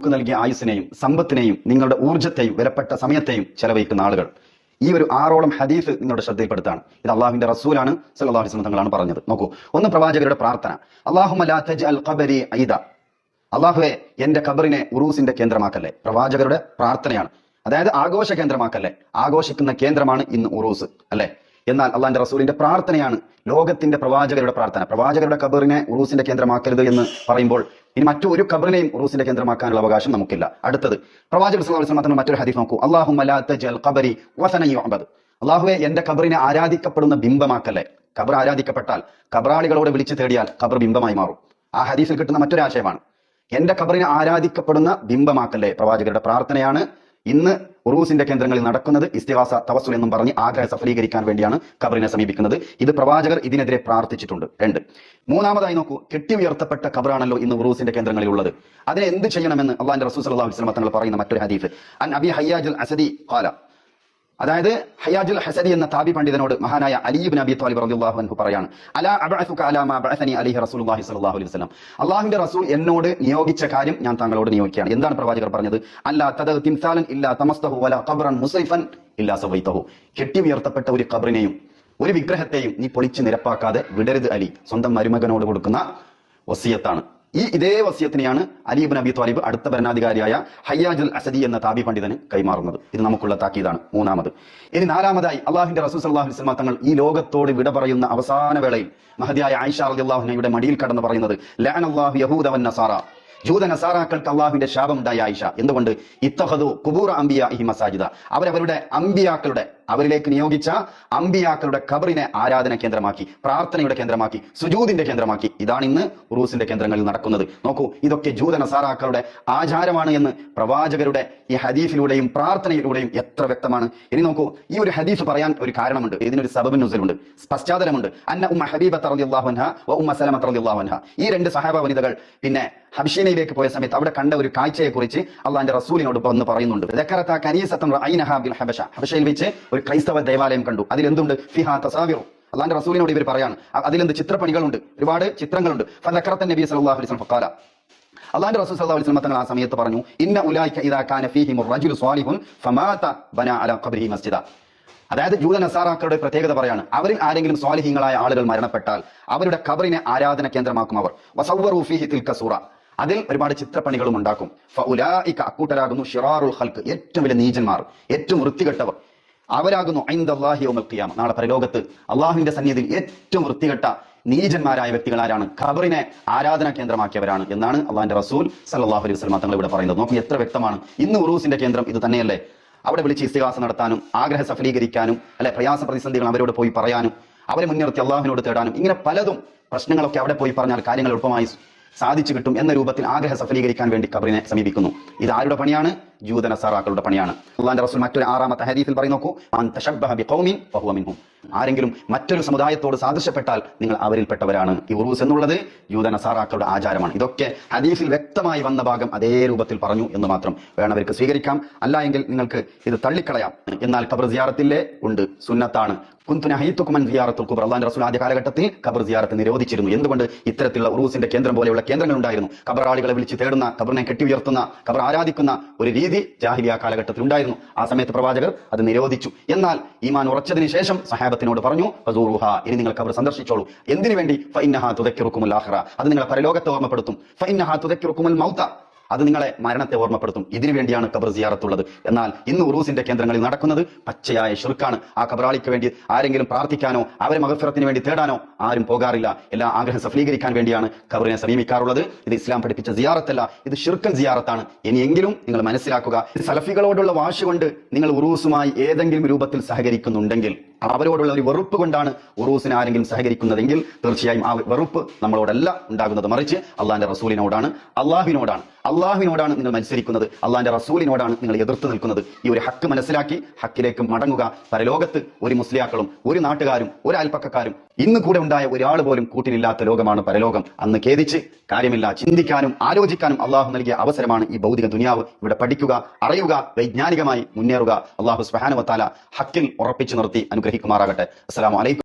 നിങ്ങൾക്ക് നൽകിയ ആയുസിനെയും സമ്പത്തിനെയും നിങ്ങളുടെ ഊർജത്തെയും വിലപ്പെട്ട സമയത്തെയും ചെലവഴിക്കുന്ന ആളുകൾ. ഈ ഒരു ആറോളം ഹദീസ് നിങ്ങളുടെ ശ്രദ്ധയിൽപ്പെടുത്താണ്. ഇത് അള്ളാഹുവിന്റെ റസൂലാണ് സല്ലല്ലാഹു അലൈഹി വസല്ലം തങ്ങളാണ് പറഞ്ഞത്. നോക്കൂ ഒന്ന് പ്രവാചകരുടെ പ്രാർത്ഥന. അള്ളാഹുമ ലാ തജ്അൽ ഖബരി ഐദ അള്ളാഹുവെ എന്റെ ഖബറിനെ ഉറൂസിന്റെ കേന്ദ്രമാക്കല്ലേ? പ്രവാചകരുടെ പ്രാർത്ഥനയാണ്. അതായത് ആഘോഷ കേന്ദ്രമാക്കല്ലേ? ആഘോഷിക്കുന്ന കേന്ദ്രമാണ് ഇന്ന് ഉറൂസ് അല്ലെ? എന്നാൽ അള്ളാഹിന്റെ റസൂലിന്റെ പ്രാർത്ഥനയാണ് ലോകത്തിന്റെ പ്രവാചകരുടെ പ്രാർത്ഥന. പ്രവാചകരുടെ ഖബറിനെ ഉറൂസിന്റെ കേന്ദ്രമാക്കരുത് എന്ന് പറയുമ്പോൾ ഇനി മറ്റു ഒരു ഖബറിനെയും ഉറൂസിന്റെ കേന്ദ്രമാക്കാനുള്ള അവകാശം നമുക്കില്ല. അടുത്തത് പ്രവാചകർ അലൈഹി വസല്ലം മറ്റൊരു ഹദീസ് നോക്കൂ. അല്ലാഹുമ്മ ലാ തജ്അൽ കബരി വസനൻ യുഅബദ്. അള്ളാഹുവെ എന്റെ ഖബറിനെ ആരാധിക്കപ്പെടുന്ന ബിംബമാക്കല്ലേ? ഖബർ ആരാധിക്കപ്പെട്ടാൽ ഖബറാളികളോട് വിളിച്ചു തേടിയാൽ ഖബർ ബിംബമായി മാറും. ആ ഹദീസിൽ കിട്ടുന്ന മറ്റൊരു ആശയമാണ് എന്റെ ഖബറിനെ ആരാധിക്കപ്പെടുന്ന ബിംബമാക്കല്ലേ? പ്രവാചകരുടെ പ്രാർത്ഥനയാണ് ഇന്ന് ഉറൂസിന്റെ കേന്ദ്രങ്ങളിൽ നടക്കുന്നത് ഇസ്തിഹാസ തവസുൽ എന്നും പറഞ്ഞ് ആഗ്രഹ സഫലീകരിക്കാൻ വേണ്ടിയാണ് ഖബറിനെ സമീപിക്കുന്നത്. ഇത് പ്രവാചകർ ഇതിനെതിരെ പ്രാർത്ഥിച്ചിട്ടുണ്ട്. രണ്ട്. മൂന്നാമതായി നോക്കൂ കെട്ടി ഉയർത്തപ്പെട്ട ഖബറാണല്ലോ ഇന്ന് ഉറൂസിന്റെ കേന്ദ്രങ്ങളിൽ ഉള്ളത് അതിനെ എന്ത് ചെയ്യണമെന്ന് അള്ളാന്റെ റസൂസ് അള്ളാഹു വസല്ലം തങ്ങൾ പറയുന്ന മറ്റൊരു ഹദീഫ് അൻ അബി ഹയ്യാജുൽ അസദി ഖാല. അതായത് ഹയാജുൽ ഹസരി എന്ന താബി പണ്ഡിതനോട് മഹാനായ അലീബ് നബി താലിബ് റളിയല്ലാഹു അൻഹു പറയാണ് അലാ അബഅസുക അലാ മാ ബഅസനി അലൈഹി റസൂലുള്ളാഹി സ്വല്ലല്ലാഹു അലൈഹി വസല്ലം. അല്ലാഹുവിന്റെ റസൂൽ എന്നോട് നിയോഗിച്ച കാര്യം ഞാൻ താങ്കളോട് നിയോഗിക്കുകയാണ്. എന്താണ് പ്രവാചകർ പറഞ്ഞത്? അല്ലാ തദ തിംസാലൻ ഇല്ലാ തമസ്തഹു വലാ ഖബ്റൻ മുസൈഫൻ ഇല്ലാ സവൈതഹു. കെട്ടി ഉയർത്തപ്പെട്ട ഒരു ഖബറിനെയും ഒരു വിഗ്രഹത്തെയും നീ പൊളിച്ച് നിരപ്പാക്കാതെ വിടരുത് അലി. സ്വന്തം മരുമകനോട് കൊടുക്കുന്ന വസിയത്താണ്. ഈ ഇതേ വസ്യത്തിനെയാണ് അലീബ് നബി ത്വാലിബ് അടുത്ത ഭരണാധികാരിയായ ഹയ്യാജുൽ അസദി എന്ന താബി പണ്ഡിതന് കൈമാറുന്നത്. ഇത് നമുക്കുള്ള താക്കീതാണ്. മൂന്നാമത്. ഇനി നാലാമതായി അള്ളാഹിന്റെ റസൂൽ അള്ളാഹു വസല്ലം തങ്ങൾ ഈ ലോകത്തോട് വിട പറയുന്ന അവസാന വേളയിൽ മഹദിയായ ആയിഷ അള്ളാഹുനയുടെ മടിയിൽ കടന്ന് പറയുന്നത് ലാൻ യഹൂദ യഹൂദവൻ നസാറ. ജൂത നസാറാക്കൾക്ക് അള്ളാഹുവിന്റെ ശാപം ഉണ്ടായ ആയിഷ. എന്തുകൊണ്ട്? ഇത്തഹദു കുബൂർ അംബിയ ഇഹി മസാജിദ. അവരവരുടെ അമ്പിയാക്കളുടെ അവരിലേക്ക് നിയോഗിച്ച അമ്പിയാക്കളുടെ ഖബറിനെ ആരാധന കേന്ദ്രമാക്കി പ്രാർത്ഥനയുടെ കേന്ദ്രമാക്കി സുജൂദിന്റെ കേന്ദ്രമാക്കി. ഇതാണ് ഇന്ന് ഉറൂസിന്റെ കേന്ദ്രങ്ങളിൽ നടക്കുന്നത്. നോക്കൂ ഇതൊക്കെ ജൂത നസാറാക്കളുടെ ആചാരമാണ് എന്ന് പ്രവാചകരുടെ ഈ ഹദീഫിലൂടെയും പ്രാർത്ഥനയിലൂടെയും എത്ര വ്യക്തമാണ്. ഇനി നോക്കൂ ഈ ഒരു ഹദീഫ് പറയാൻ ഒരു കാരണമുണ്ട്. ഇതിനൊരു സബബ് നുസലുണ്ട്. പശ്ചാത്തലമുണ്ട്. അന്ന ഉമ്മ ഹബീബ അൻഹ വ ഉമ്മ സലമ അൻഹ. ഈ രണ്ട് സഹാബ വനിതകൾ പിന്നെ ഹബിഷീനയിലേക്ക് പോയ സമയത്ത് അവിടെ കണ്ട ഒരു കാഴ്ചയെ കുറിച്ച് അള്ളാന്റെ റസൂലിനോട് വന്ന് പറയുന്നുണ്ട്. ഹബഷയിൽ വെച്ച് ഒരു ക്രൈസ്തവ ദേവാലയം കണ്ടു. അതിലെന്തുണ്ട്? ഫിഹാ തസാവിറു. അള്ളാന്റെ റസൂലിനോട് ഇവർ പറയാണ്. അതിലെന്ത്? ചിത്രപ്പണികളുണ്ട്. ഒരുപാട് ചിത്രങ്ങളുണ്ട്. ഫലക്കറത്തൻ നബി സല്ലല്ലാഹു അലൈഹി ഫക്കാല അള്ളാന്റെ റസൂൽ സല്ലല്ലാഹു അലൈഹി തങ്ങൾ ആ സമയത്ത് പറഞ്ഞു ഇന്ന ഉലായിക്ക ഇദാ കാന ഫീഹിം റജുലു സ്വാലിഹുൻ ഫമാത ബന അല ഖബ്രിഹി മസ്ജിദ. അതായത് ജൂത നസാറാക്കളുടെ പ്രത്യേകത പറയാണ്. അവരിൽ ആരെങ്കിലും സ്വാലിഹീങ്ങളായ ആളുകൾ മരണപ്പെട്ടാൽ അവരുടെ ഖബറിനെ ആരാധന കേന്ദ്രമാക്കും അവർ. വസവ്വറു ഫീഹി തിൽക സൂറ. അതിൽ ഒരുപാട് ചിത്രപ്പണികളും ഉണ്ടാക്കും. ഫഉലായിക അക്കൂട്ടരാകുന്നു ഷിറാറുൽ ഹൽക്ക് ഏറ്റവും വലിയ നീചന്മാർ ഏറ്റവും വൃത്തികെട്ടവർ. അവരാകുന്നു ഖിയാമ നാളെ പരലോകത്ത് അള്ളാഹുവിന്റെ സന്നിധിയിൽ ഏറ്റവും വൃത്തികെട്ട നീചന്മാരായ വ്യക്തികൾ ആരാണ് ഖബറിനെ ആരാധനാ കേന്ദ്രമാക്കിയവരാണ് എന്നാണ് അള്ളാഹിന്റെ റസൂൽ സല്ലല്ലാഹു അലൈഹി വസല്ലം തങ്ങൾ ഇവിടെ പറയുന്നത്. നോക്കി എത്ര വ്യക്തമാണ്. ഇന്ന് ഉറൂസിന്റെ കേന്ദ്രം ഇത് തന്നെയല്ലേ? അവിടെ വിളിച്ച് ഇസ്തിഹാസ നടത്താനും ആഗ്രഹ സഫലീകരിക്കാനും അല്ലെ പ്രയാസ പ്രതിസന്ധികൾ അവരോട് പോയി പറയാനും അവരെ മുൻനിർത്തി അള്ളാഹുവിനോട് തേടാനും ഇങ്ങനെ പലതും പ്രശ്നങ്ങളൊക്കെ അവിടെ പോയി പറഞ്ഞാൽ കാര്യങ്ങൾ എളുപ്പമായി സാധിച്ചു കിട്ടും എന്ന രൂപത്തിൽ ആഗ്രഹ സഫലീകരിക്കാൻ വേണ്ടി ഖബറിനെ സമീപിക്കുന്നു. ഇത് ആരുടെ പണിയാണ്? ജൂതന സറാക്കളുടെ പണിയാണ്. അള്ളാന്റെ റസൂൽ മറ്റൊരു ആറാമത്തെ ഹദീസിൽ പറയും നോക്കൂ. ആരെങ്കിലും മറ്റൊരു സമുദായത്തോട് സാദൃശ്യപ്പെട്ടാൽ നിങ്ങൾ അവരിൽപ്പെട്ടവരാണ്. ഈ ഉറൂസ് എന്നുള്ളത് ജൂത നസാറാക്കളുടെ ആചാരമാണ്. ഇതൊക്കെ ഹദീസിൽ വ്യക്തമായി വന്ന ഭാഗം അതേ രൂപത്തിൽ പറഞ്ഞു എന്ന് മാത്രം വേണവർക്ക് സ്വീകരിക്കാം. അല്ല എങ്കിൽ നിങ്ങൾക്ക് ഇത് തള്ളിക്കളയാം. എന്നാൽ ഖബർ സിയാറത്തില്ലേ ഉണ്ട് സുന്നത്താണ്. കുന്തുന ഹൈത്തുക്കുമൻ സിയാറത്തുൽ കുബർ അള്ളാൻ റസൂൽ ആദ്യ കാലഘട്ടത്തിൽ ഖബർ സിയാറത്ത് നിരോധിച്ചിരുന്നു. എന്തുകൊണ്ട്? ഇത്തരത്തിലുള്ള ഉറൂസിന്റെ കേന്ദ്രം പോലെയുള്ള കേന്ദ്രങ്ങൾ ഉണ്ടായിരുന്നു ഖബറാളികളെ വിളിച്ച് തേടുന്ന ഖബറിനെ കെട്ടി ഉയർത്തുന്ന ഖബർ ആരാധിക്കുന്ന ഒരു രീതി ജാഹിലിയ കാലഘട്ടത്തിൽ ഉണ്ടായിരുന്നു. ആ സമയത്ത് പ്രവാചകർ അത് നിരോധിച്ചു. എന്നാൽ ഈമാൻ ഉറച്ചതിന് ശേഷം സഹാബത്തിനോട് പറഞ്ഞു ഫസൂറുഹ ഇനി നിങ്ങൾ ഖബർ സന്ദർശിച്ചോളൂ. എന്തിനു വേണ്ടി? ഫൈനഹ തുതക്കിറുക്കുമുൽ അത് നിങ്ങളെ പരലോകത്തെ ഓർമ്മപ്പെടുത്തും. ഫൈനഹ തുതക്കിറുക്കുമുൽ മൗത്ത. അത് നിങ്ങളെ മരണത്തെ ഓർമ്മപ്പെടുത്തും. ഇതിനു വേണ്ടിയാണ് ഖബർ സിയാറത്തുള്ളത്. എന്നാൽ ഇന്ന് ഉറൂസിന്റെ കേന്ദ്രങ്ങളിൽ നടക്കുന്നത് പച്ചയായ ഷുർക്കാണ്. ആ ഖബറാളിക്ക് വേണ്ടി ആരെങ്കിലും പ്രാർത്ഥിക്കാനോ അവരെ മകഫിറത്തിന് വേണ്ടി തേടാനോ ആരും പോകാറില്ല. എല്ലാ ആഗ്രഹം സഫലീകരിക്കാൻ വേണ്ടിയാണ് ഖബറിനെ സമീപിക്കാറുള്ളത്. ഇത് ഇസ്ലാം പഠിപ്പിച്ച സിയാറത്തല്ല ഇത് ഷിർക്കൻ സിയാറത്താണ്. ഇനിയെങ്കിലും നിങ്ങൾ മനസ്സിലാക്കുക സലഫികളോടുള്ള വാശി കൊണ്ട് നിങ്ങൾ ഉറൂസുമായി ഏതെങ്കിലും രൂപത്തിൽ സഹകരിക്കുന്നുണ്ടെങ്കിൽ അവരോടുള്ള ഒരു വെറുപ്പ് കൊണ്ടാണ് ഉറൂസിന് ആരെങ്കിലും സഹകരിക്കുന്നതെങ്കിൽ തീർച്ചയായും ആ വെറുപ്പ് നമ്മളോടല്ല ഉണ്ടാകുന്നത്. മറിച്ച് അള്ളാഹിന്റെ റസൂലിനോടാണ് അള്ളാഹുവിനോടാണ്. അള്ളാഹുവിനോടാണ് നിങ്ങൾ മത്സരിക്കുന്നത്. അള്ളാഹിന്റെ റസൂലിനോടാണ് നിങ്ങൾ എതിർത്ത് നിൽക്കുന്നത്. ഈ ഒരു ഹക്ക് മനസ്സിലാക്കി ഹക്കിലേക്ക് മടങ്ങുക. പരലോകത്ത് ഒരു മുസ്ലിയാക്കളും ഒരു നാട്ടുകാരും ഒരു അയൽപ്പക്കക്കാരും ഇന്ന് കൂടെ ഉണ്ടായ ഒരാൾ പോലും കൂട്ടിനില്ലാത്ത ലോകമാണ് പരലോകം. അന്ന് ഖേദിച്ച് കാര്യമില്ല ചിന്തിക്കാനും ആലോചിക്കാനും അള്ളാഹു നൽകിയ അവസരമാണ് ഈ ഭൗതിക ദുനിയാവ്. ഇവിടെ പഠിക്കുക അറിയുക വൈജ്ഞാനികമായി മുന്നേറുക. അള്ളാഹു സ്വഹാനുവത്താല ഹക്കിൽ ഉറപ്പിച്ചു നിർത്തി അനുഗ്രഹിക്കുമാറാകട്ടെ. അസ്സലാമു അലൈക്കും.